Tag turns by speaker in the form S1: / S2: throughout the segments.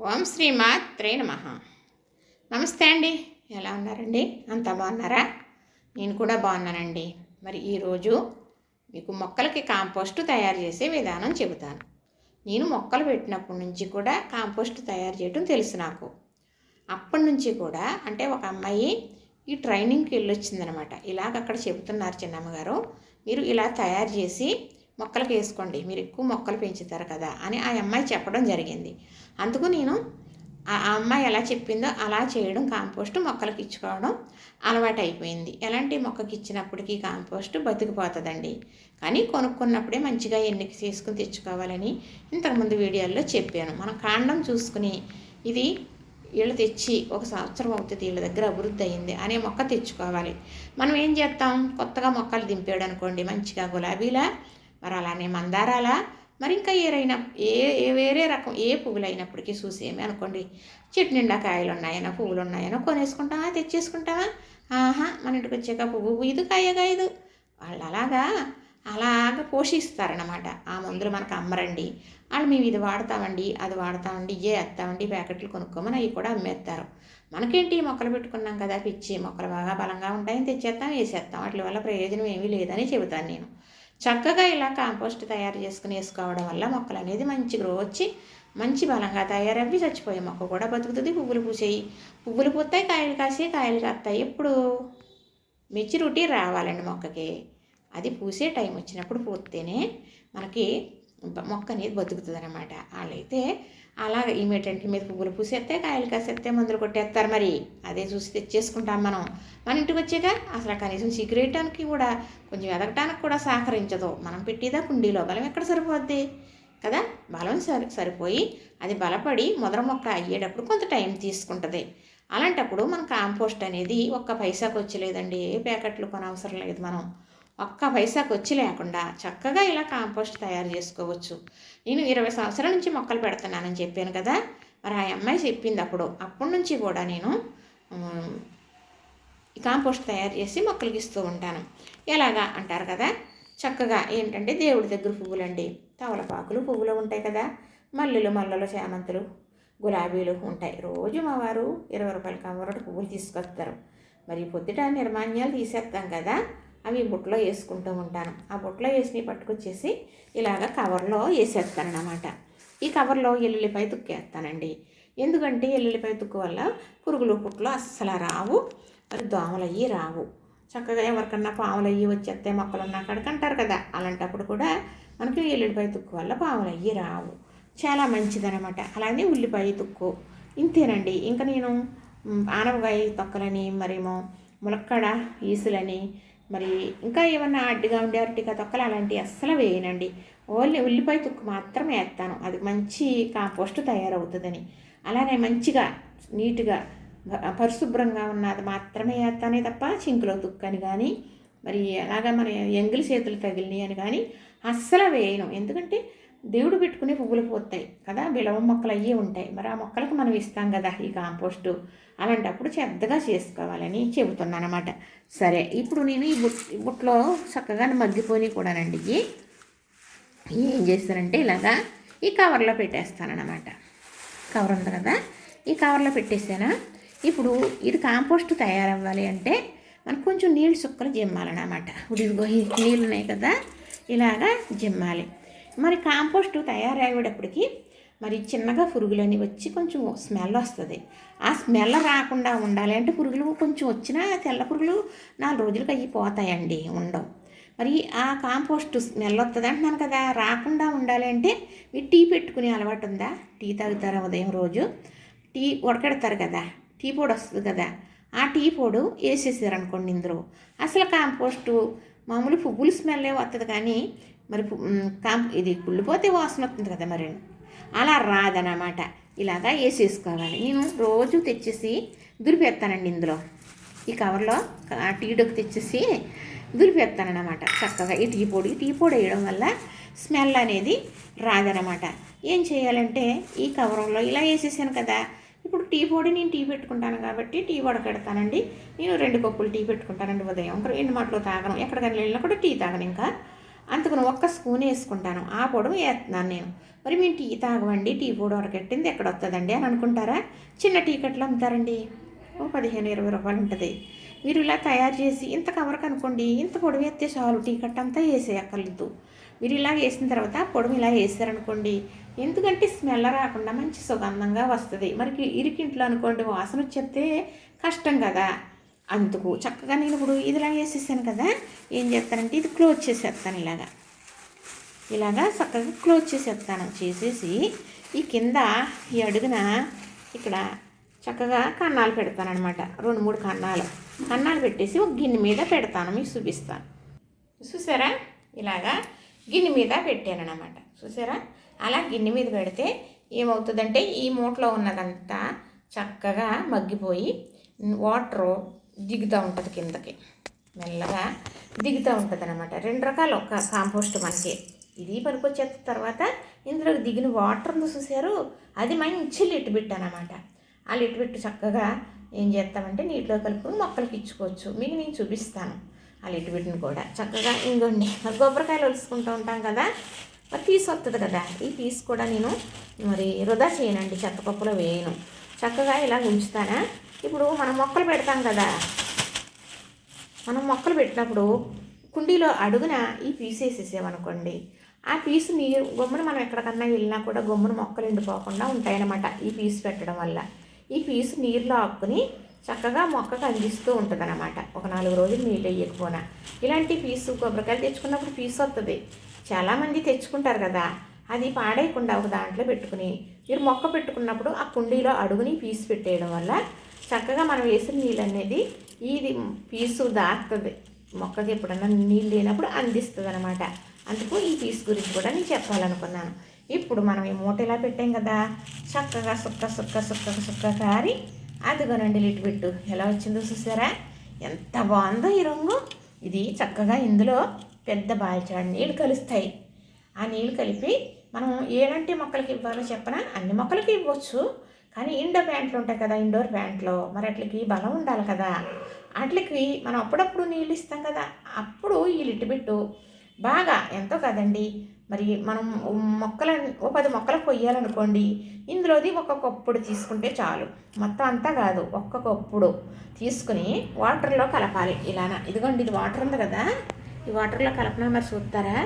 S1: ఓం శ్రీమాత్రే నమ. నమస్తే అండి. ఎలా ఉన్నారండి? అంతా బాగున్నారా? నేను కూడా బాగున్నానండి. మరి ఈరోజు మీకు మొక్కలకి కాంపోస్ట్ తయారు చేసే విధానం చెబుతాను. నేను మొక్కలు పెట్టినప్పటి నుంచి కూడా కాంపోస్ట్ తయారు చేయటం తెలుసు నాకు. అప్పటి నుంచి కూడా అంటే ఒక అమ్మాయి ఈ ట్రైనింగ్కి వెళ్ళొచ్చిందనమాట. ఇలాగ అక్కడ చెబుతున్నారు చిన్నమ్మగారు మీరు ఇలా తయారు చేసి మొక్కలు వేసుకోండి. మీరు ఎక్కువ మొక్కలు పెంచుతారు కదా అని ఆ అమ్మాయి చెప్పడం జరిగింది. అందుకు నేను ఆ ఆ అమ్మాయి ఎలా చెప్పిందో అలా చేయడం కాంపోస్ట్ మొక్కలకి ఇచ్చుకోవడం అలవాటు అయిపోయింది. ఎలాంటి మొక్కకి ఇచ్చినప్పటికీ కాంపోస్ట్ బతికిపోతుందండి. కానీ కొనుక్కున్నప్పుడే మంచిగా ఎన్నిక చేసుకుని తెచ్చుకోవాలని ఇంతకుముందు వీడియోల్లో చెప్పాను. మనం కాండం చూసుకుని ఇది వీళ్ళు తెచ్చి ఒక సంవత్సరం అవుతుంది వీళ్ళ దగ్గర అభివృద్ధి అయింది అనే మొక్క తెచ్చుకోవాలి. మనం ఏం చేస్తాం? కొత్తగా మొక్కలు దింపాడు అనుకోండి మంచిగా గులాబీలా మరి అలానే మందారాలా మరి ఇంకా ఏరైనా ఏ ఏ వేరే రకం ఏ పువ్వులు అయినప్పటికీ చూసేమి అనుకోండి. చెట్టు నిండా కాయలు ఉన్నాయనో పువ్వులు ఉన్నాయనో కొనేసుకుంటామా తెచ్చేసుకుంటామా? ఆహా మన ఇంటికి వచ్చాక పువ్వు ఇది కాయగా ఇది వాళ్ళు అలాగా అలాగ పోషిస్తారనమాట ఆ మందులు మనకు అమ్మరండి. వాళ్ళు మేము ఇది వాడతామండి అది వాడతామండి ఇవే వేస్తామండి ప్యాకెట్లు కొనుక్కోమని అవి కూడా అమ్మేస్తారు. మనకేంటి మొక్కలు పెట్టుకున్నాం కదా పిచ్చి మొక్కలు బాగా బలంగా ఉంటాయని తెచ్చేస్తాం వేసేస్తాం. వాటి వల్ల ప్రయోజనం ఏమీ లేదని చెబుతాను నేను. చక్కగా ఇలా కాంపోస్ట్ తయారు చేసుకుని వేసుకోవడం వల్ల మొక్కలు అనేది మంచి గ్రో వచ్చి మంచి బలంగా తయారవి చచ్చిపోయే మొక్క కూడా బతుకుతుంది. పువ్వులు పూసేయి. పువ్వులు పూస్తాయి కాయలు కాసి కాయలు కాస్తాయి ఎప్పుడు? మెచ్యూరిటీ రావాలండి మొక్కకి. అది పూసే టైం వచ్చినప్పుడు పూస్తేనే మనకి మొక్క అనేది బతుకుతుంది అనమాట వాళ్ళైతే అలాగ ఏమిటంటే మీద పువ్వులు పూసేస్తే కాయలు కాసేస్తే మందులు కొట్టేస్తారు మరి. అదే చూసి తెచ్చేసుకుంటాం మనం. మన ఇంటికి వచ్చాక అసలు కనీసం సిగరెట్టానికి కూడా కొంచెం ఎదగటానికి కూడా సహకరించదు. మనం పెట్టేదా కుండీలో బలం ఎక్కడ సరిపోద్ది? కదా? బలం సరి సరిపోయి అది బలపడి మొదల మొక్క అయ్యేటప్పుడు కొంత టైం తీసుకుంటుంది. అలాంటప్పుడు మన కాంపోస్ట్ అనేది ఒక్క పైసాకు వచ్చలేదండి ఏ ప్యాకెట్లు కొనవసరం లేదు మనం. ఒక్క పైసా వచ్చి లేకుండా చక్కగా ఇలా కాంపోస్ట్ తయారు చేసుకోవచ్చు. నేను ఇరవై సంవత్సరాల నుంచి మొక్కలు పెడుతున్నానని చెప్పాను కదా మరి ఆ అమ్మాయి చెప్పింది అప్పుడు. అప్పటి నుంచి కూడా నేను ఈ కాంపోస్ట్ తయారు చేసి మొక్కలకి ఇస్తూ ఉంటాను. ఎలాగా అంటారు కదా చక్కగా ఏంటంటే దేవుడి దగ్గర పువ్వులండి. తవలపాకులు పువ్వులు ఉంటాయి కదా మల్లెలు మల్లెలు చామంతులు గులాబీలు ఉంటాయి. రోజు మా వారు ఇరవై రూపాయల కమ్మరటి పువ్వులు తీసుకొస్తారు. మరి పొద్దుట నిర్మాణ్యాలు తీసేస్తాం కదా అవి బుట్టలో వేసుకుంటూ ఉంటాను. ఆ బుట్టలో వేసి పట్టుకొచ్చేసి ఇలాగ కవర్లో వేసేస్తానమాట ఈ కవర్లో ఎల్లుల్లిపాయ తుక్కేస్తానండి ఎందుకంటే ఎల్లుల్లిపాయ తుక్కు వల్ల పురుగులు పుట్లు అస్సలు రావు. మరి దోమలు అయ్యి రావు. చక్కగా ఎవరికన్నా పాములు అయ్యి వచ్చేస్తే మొక్కలు ఉన్న కాడికి అంటారు కదా. అలాంటప్పుడు కూడా మనకి ఎల్లుల్లిపాయ తుక్కు వల్ల పాములు అయ్యి రావు. చాలా మంచిదనమాట అలాగే ఉల్లిపాయ తుక్కు. ఇంతేనండి. ఇంకా నేను ఆనవకాయ తొక్కలని మరేమో ములక్కడ ఈసులని మరి ఇంకా ఏమన్నా అడ్డుగా ఉండే అరటికాయ తొక్కలు అలాంటివి అస్సలు వేయనండి. ఓన్లీ ఉల్లిపాయ తుక్కు మాత్రమే వేస్తాను. అది మంచి కాంపోస్ట్ తయారవుతుందని. అలానే మంచిగా నీట్గా పరిశుభ్రంగా పరిశుభ్రంగా ఉన్నది మాత్రమే వేస్తానే తప్ప చింకులో తుక్కని కానీ మరి అలాగా మన ఎంగిలి చేతులు తగిలినాయి అని కానీ అస్సలు వేయను. ఎందుకంటే దేవుడు పెట్టుకునే పువ్వులు పోతాయి కదా? బిలవ మొక్కలు అయ్యే ఉంటాయి. మరి ఆ మొక్కలకు మనం ఇస్తాం కదా ఈ కాంపోస్టు? అలాంటప్పుడు చెద్దగా చేసుకోవాలని చెబుతున్నాను అనమాట సరే ఇప్పుడు నేను ఈ బుట్ బుట్లో చక్కగా మగ్గిపోయి కూడానండి. ఏం చేస్తానంటే ఇలాగా ఈ కవర్లో పెట్టేస్తానన్నమాట. కవర్ ఉంది కదా? ఈ కవర్లో పెట్టేసానా? ఇప్పుడు ఇది కాంపోస్ట్ తయారవ్వాలి అంటే మనకు కొంచెం నీళ్ళు చుక్కలు జిమ్మాలన్నమాట. ఇప్పుడు ఇదిగో నీళ్ళు ఉన్నాయి కదా? ఇలాగా జిమ్మాలి. మరి కాంపోస్ట్ తయారయ్యేటప్పటికి మరి చిన్నగా పురుగులని వచ్చి కొంచెం స్మెల్ వస్తుంది. ఆ స్మెల్ రాకుండా ఉండాలి అంటే పురుగులు కొంచెం వచ్చినా తెల్ల పురుగులు నాలుగు రోజులకి అయ్యి పోతాయండి ఉండవు. మరి ఆ కాంపోస్ట్ స్మెల్ వస్తుంది అంటున్నాను కదా రాకుండా ఉండాలి అంటే మీరు టీ పెట్టుకునే అలవాటు ఉందా? టీ తాగుతారా ఉదయం రోజు? టీ ఉడకెడతారు కదా టీ పొడి వస్తుంది కదా ఆ టీ పొడి వేసేసారు అనుకోండి ఇందులో. అసలు కాంపోస్టు మామూలు పువ్వులు స్మెల్ వస్తుంది కానీ మరి కాంప్ ఇది కుళ్ళిపోతే వాసన వస్తుంది కదా మరి. అలా రాదనమాట ఇలాగా వేసేసుకోవాలి. నేను రోజు తెచ్చేసి దురిపేస్తానండి ఇందులో. ఈ కవర్లో ఆ టీ తెచ్చేసి దురిపేస్తానమాట చక్కగా. ఈ టీ పొడి టీ పొడి వేయడం వల్ల స్మెల్ అనేది రాదనమాట ఏం చేయాలంటే ఈ కవరంలో ఇలా వేసేసాను కదా. ఇప్పుడు టీ పొడి నేను టీ పెట్టుకుంటాను కాబట్టి టీ వడకెడతానండి. నేను రెండు కప్పులు టీ పెట్టుకుంటానండి ఉదయం. ఇంకా రెండు మాటలు తాగను. ఎక్కడికైనా వెళ్ళినా కూడా టీ తాగను ఇంకా. అందుకని ఒక్క స్పూన్ వేసుకుంటాను. ఆ పొడవు వేస్తున్నాను నేను. మరి మేము టీ తాగవండి టీ పొడి వరకెట్టింది ఎక్కడ వస్తుందండి అని అనుకుంటారా? చిన్న టీ కట్లు అమ్ముతారండి. ఓ పదిహేను ఇరవై రూపాయలు ఉంటుంది. మీరు ఇలా తయారు చేసి ఇంత కవరకు అనుకోండి ఇంత పొడవు వేస్తే చాలు టీ కట్ట అంతా వేసేయక్కర్లేదు. మీరు ఇలా వేసిన తర్వాత పొడవు ఇలా వేసారనుకోండి ఎందుకంటే స్మెల్ రాకుండా మంచి సుగంధంగా వస్తుంది. మరి ఇరికింట్లో అనుకోండి వాసన వచ్చేస్తే కష్టం కదా. అందుకు చక్కగా నేను ఇప్పుడు ఇదిలా వేసేసాను కదా ఏం చేస్తానంటే ఇది క్లోజ్ చేసేస్తాను ఇలాగా. ఇలాగా చక్కగా క్లోజ్ చేసేస్తాను చేసేసి ఈ కింద ఈ అడుగున ఇక్కడ చక్కగా కన్నాలు పెడతాను అనమాట రెండు మూడు కన్నాలు. కన్నాలు పెట్టేసి ఒక గిన్నె మీద పెడతాను మీకు చూపిస్తాను. చూసారా? ఇలాగా గిన్నె మీద పెట్టాను అనమాట చూసారా? అలా గిన్నె మీద పెడితే ఏమవుతుందంటే ఈ మూటలో ఉన్నదంతా చక్కగా మగ్గిపోయి వాటరు దిగుతూ ఉంటుంది కిందకి. మెల్లగా దిగుతూ ఉంటుంది అనమాట రెండు రకాలు ఒక కాంపోస్ట్ మనకి. ఇది పనికొచ్చేత తర్వాత ఇందులో దిగిన వాటర్ ఉంది చూసారు అది మంచి లిట్ బిట్ అనమాట ఆ లిట్ బిట్ చక్కగా ఏం చేస్తామంటే నీటిలో కలుపుకుని మొక్కలకి ఇచ్చుకోవచ్చు. మీకు నేను చూపిస్తాను ఆ లిట్ బిట్ని కూడా. చక్కగా ఇంకోండి మరి కొబ్బరికాయలు ఒలుసుకుంటూ ఉంటాం కదా? మరి పీస్ వస్తుంది కదా? ఈ పీస్ కూడా నేను మరి వృధా చేయనండి. చెత్తపప్పులో వేయను. చక్కగా ఇలా ఉంచుతానా ఇప్పుడు మనం మొక్కలు పెడతాం కదా. మనం మొక్కలు పెట్టినప్పుడు కుండీలో అడుగున ఈ పీస్ వేసేసామనుకోండి ఆ పీసు నీరు గమ్మున మనం ఎక్కడికన్నా వెళ్ళినా కూడా గమ్మున మొక్కలు ఎండిపోకుండా ఉంటాయన్నమాట ఈ పీసు పెట్టడం వల్ల. ఈ పీసు నీరులో ఆపుకుని చక్కగా మొక్కకు అందిస్తూ ఉంటుంది అనమాట ఒక నాలుగు రోజులు నీళ్ళు వేయకపోయినా. ఇలాంటి పీసు కొబ్బరికాయలు తెచ్చుకున్నప్పుడు పీసు వస్తుంది చాలామంది తెచ్చుకుంటారు కదా. అది పాడేయకుండా ఒక దాంట్లో పెట్టుకుని మీరు మొక్క పెట్టుకున్నప్పుడు ఆ కుండీలో అడుగుని పీసు పెట్టేయడం వల్ల చక్కగా మనం వేసిన నీళ్ళు అనేది ఇది పీసు దాస్తుంది మొక్కకి ఎప్పుడన్నా నీళ్ళు లేనప్పుడు అందిస్తుంది అనమాట అందుకు ఈ పీస్ గురించి కూడా నేను చెప్పాలనుకున్నాను. ఇప్పుడు మనం ఈ మూట ఇలా పెట్టాం కదా చక్కగా సుక్క సుక్క సుక్క సుక్క కారి అదిగోనండి లిట్ పెట్టు ఎలా వచ్చిందో చూసారా? ఎంత బాగుందో ఈ రంగు. ఇది చక్కగా ఇందులో పెద్ద బాల్చాడు నీళ్ళు కలుస్తాయి. ఆ నీళ్ళు కలిపి మనం ఏలాంటి మొక్కలకి ఇవ్వాలో చెప్పనా? అన్ని మొక్కలకి ఇవ్వచ్చు. కానీ ఇండోర్ ప్యాంట్లు ఉంటాయి కదా ఇండోర్ ప్యాంట్లో. మరి అట్లకి బలం ఉండాలి కదా. అట్లకి మనం అప్పుడప్పుడు నీళ్ళు ఇస్తాం కదా. అప్పుడు ఈ లిట్టు బాగా ఎంతో కదండి. మరి మనం మొక్కల ఓ పది మొక్కలు కొయ్యాలనుకోండి ఇందులోది ఒక కప్పుడు తీసుకుంటే చాలు. మొత్తం అంతా కాదు ఒక్క కప్పుడు తీసుకుని వాటర్లో కలపాలి. ఇలానా? ఇదిగోండి ఇది వాటర్ ఉంది కదా. ఈ వాటర్లో కలపడం మరి చూస్తారా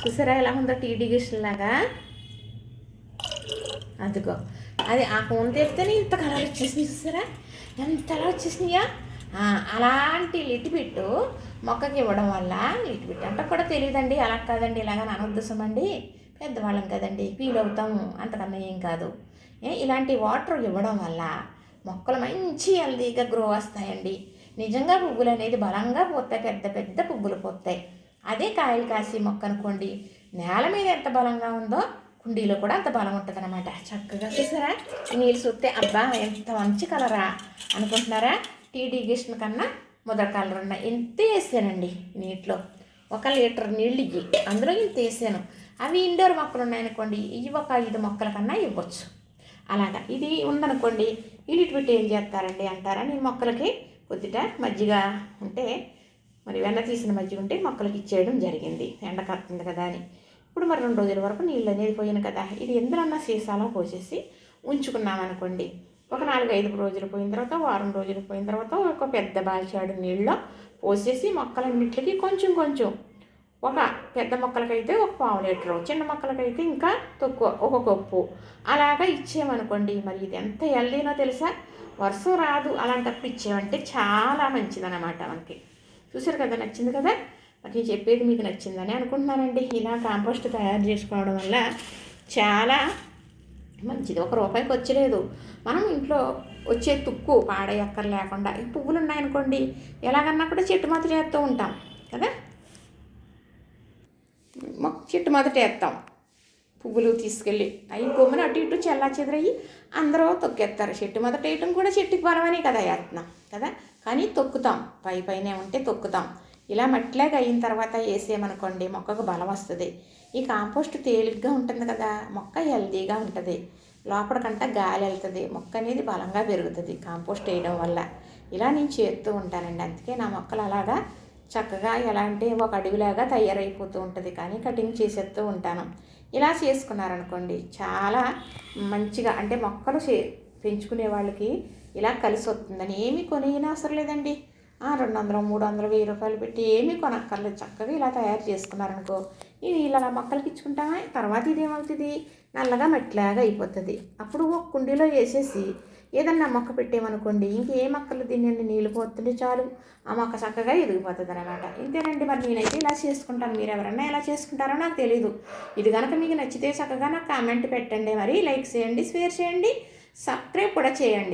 S1: చూసారా ఎలా ఉందో టీడీ లాగా? అదిగో. అది ఆ ఫోన్ తెస్తేనే ఇంత కలర్ వచ్చేసింది చూసారా? ఎంత కలర్ వచ్చేసినాయా అలాంటి లిటిబిట్టు మొక్కకి ఇవ్వడం వల్ల లిటిబిట్ అంటే కూడా తెలియదండి అలా కాదండి ఇలాగ అనొద్దుసం అండి. పెద్దవాళ్ళం కదండి ఫీల్ అవుతాము అంతకన్నా ఏం కాదు. ఇలాంటి వాటర్ ఇవ్వడం వల్ల మొక్కలు మంచి హెల్దీగా గ్రో వస్తాయండి. నిజంగా పువ్వులు అనేది బలంగా పోతాయి పెద్ద పెద్ద పువ్వులు పోతాయి. అదే కాయలు కాసి మొక్క అనుకోండి నేల మీద ఎంత బలంగా ఉందో కుండీలో కూడా అంత బలం ఉంటుంది అనమాట చక్కగా చూసారా? నీళ్ళు చూస్తే అబ్బా ఎంత మంచి కలరా అనుకుంటున్నారా? టీడీ గిష్ణ కన్నా మొదటి కలర్ ఉన్నాయి ఎంత వేసానండి నీటిలో. ఒక లీటర్ నీళ్ళు ఇవి అందులో ఇంత వేసాను. అవి ఇండోర్ మొక్కలు ఉన్నాయనుకోండి ఇవి ఒక ఐదు మొక్కల కన్నా ఇవ్వచ్చు. అలాగా ఇది ఉందనుకోండి ఇటు పెట్టి ఏం చేస్తారండి అంటారా? నేను మొక్కలకి కొద్దిట మజ్జిగ ఉంటే మరి వెన్న తీసిన మజ్జిగ ఉంటే మొక్కలకి ఇచ్చేయడం జరిగింది. ఎండ కడుతుంది కదా అని. ఇప్పుడు మరి రెండు రోజుల వరకు నీళ్ళు అనేది పోయిన కదా. ఇది ఎందులన్నా సీసాలో పోసేసి ఉంచుకున్నామనుకోండి. ఒక నాలుగు ఐదు రోజులు పోయిన తర్వాత వారం రోజులు పోయిన తర్వాత ఒక పెద్ద బాల్చాడు నీళ్ళలో పోసేసి మొక్కలన్నింటికి కొంచెం కొంచెం ఒక పెద్ద మొక్కలకైతే ఒక పావు లీటరు చిన్న మొక్కలకైతే ఇంకా తక్కువ ఒక కప్పు. అలాగా ఇచ్చేమనుకోండి మరి ఇది ఎంత హెల్దీనో తెలుసా? వర్షం రాదు. అలాంటప్పుడు ఇచ్చేమంటే చాలా మంచిదన్నమాట మనకి. చూసారు కదా నచ్చింది కదా? మరి నేను చెప్పేది మీకు నచ్చిందని అనుకుంటున్నానండి. ఇలా కాంపోస్ట్ తయారు చేసుకోవడం వల్ల చాలా మంచిది. ఒక రూపాయికి వచ్చలేదు మనం ఇంట్లో వచ్చే తుక్కు పాడయ్యక్కర్ లేకుండా పువ్వులు ఉన్నాయనుకోండి ఎలాగన్నా కూడా చెట్టు మాత్రం చేస్తూ ఉంటాం కదా? చెట్టు మొదట వేస్తాం పువ్వులు తీసుకెళ్ళి అవి కొమ్మున అటు ఇటు చెల్లా చెదరయ్యి అందరూ తొక్కేస్తారు చెట్టు మొదట వేయటం కూడా చెట్టుకి బలమనే కదా వేస్తున్నాం కదా? కానీ తొక్కుతాం. పై పైనే ఉంటే తొక్కుతాం. ఇలా మట్టిలాగా అయిన తర్వాత వేసేయమనుకోండి మొక్కకు బలం వస్తుంది. ఈ కాంపోస్ట్ తేలిగ్గా ఉంటుంది కదా మొక్క హెల్దీగా ఉంటుంది. లోపలికంట గాలి వెళ్తుంది మొక్క అనేది బలంగా పెరుగుతుంది. కాంపోస్ట్ వేయడం వల్ల. ఇలా నేను చేస్తూ ఉంటానండి. అందుకే నా మొక్కలు అలాగా చక్కగా ఎలా అంటే ఒక అడుగులాగా తయారైపోతూ ఉంటుంది. కానీ కటింగ్ చేసేస్తూ ఉంటాను. ఇలా చేసుకున్నారనుకోండి చాలా మంచిగా అంటే మొక్కలు చే పెంచుకునే వాళ్ళకి ఇలా కలిసి వస్తుందని ఏమీ కొనిగిన అవసరం లేదండి. ఆ, రెండు వందలు మూడు వందలు వెయ్యి రూపాయలు పెట్టి ఏమీ కొనక్కర్లేదు. చక్కగా ఇలా తయారు చేసుకున్నారనుకో ఇది ఇలా మొక్కలకి ఇచ్చుకుంటామా? తర్వాత ఇది ఏమవుతుంది నల్లగా మట్టిలాగా అయిపోతుంది. అప్పుడు ఒక కుండీలో వేసేసి ఏదన్నా మొక్క పెట్టేమనుకోండి ఇంకే మొక్కలు దీన్ని నీళ్ళు పోతుంటే చాలు. ఆ మొక్క చక్కగా ఎదిగిపోతుంది అనమాట ఇంతేనండి మరి నేనైతే ఇలా చేసుకుంటాను. మీరు ఎవరన్నా ఎలా చేసుకుంటారో నాకు తెలియదు ఇది కనుక మీకు నచ్చితే చక్కగా నాకు కామెంట్ పెట్టండి మరి. లైక్ చేయండి షేర్ చేయండి సబ్స్క్రైబ్ కూడా చేయండి.